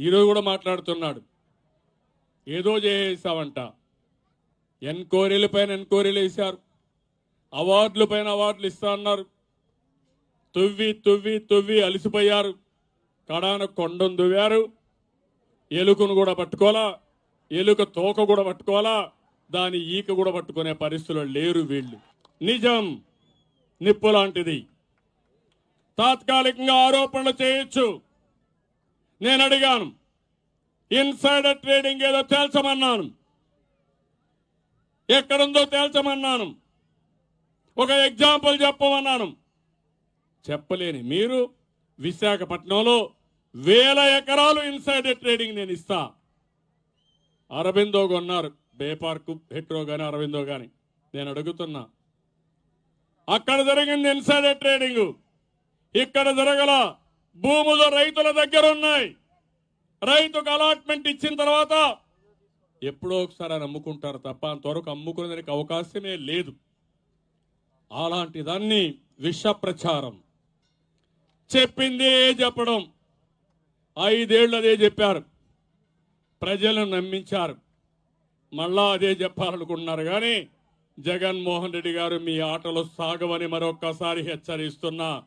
ఈరోజు కూడా మాట్లాడుతున్నాడు. ఏదో చేసావంట. ఎన్క్వైరీల పైన ఎన్క్వైరీలు వేశారు. అవార్డుల పైన అవార్డులు ఇస్తా అన్నారు. తువ్వి తువ్వి తువ్వి అలిసిపోయారు. కడాన కొండను దువ్వారు. ఎలుకను కూడా పట్టుకోవాలా? ఎలుక తోక కూడా పట్టుకోవాలా? దాని ఈక కూడా పట్టుకునే పరిస్థితులు లేరు వీళ్ళు. నిజం. నిప్పు లాంటిది. తాత్కాలికంగా ఆరోపణలు చేయొచ్చు. నేను అడిగాను. ఇన్సైడర్ ట్రేడింగ్ ఏదో తేల్చమన్నాను. ఎక్కడుందో తేల్చమన్నాను. ఒక ఎగ్జాంపుల్ చెప్పమన్నాను. చెప్పలేని మీరు విశాఖపట్నంలో వేల ఎకరాలు ఇన్సైడర్ ట్రేడింగ్ నేను ఇస్తా. అరవిందో కొన్నారు. బే పార్క్ హెట్రో కానీ అరవిందో కానీ నేను అడుగుతున్నా. అక్కడ జరిగింది ఇన్సైడర్ ట్రేడింగ్. ఇక్కడ జరగల భూములు రైతుల దగ్గర ఉన్నాయి రైతుకు అలాట్మెంట్ ఇచ్చిన తర్వాత ఎప్పుడో ఒకసారి ఆయన అమ్ముకుంటారు తప్ప అంతవరకు అమ్ముకునేదానికి అవకాశమే లేదు. అలాంటి దాన్ని విష ప్రచారం చెప్పిందే చెప్పడం. ఐదేళ్ళు అదే చెప్పారు. ప్రజలను నమ్మించారు. మళ్ళా అదే చెప్పాలనుకుంటున్నారు కానీ జగన్మోహన్ రెడ్డి గారు మీ ఆటలు సాగవని మరొక్కసారి హెచ్చరిస్తున్నా.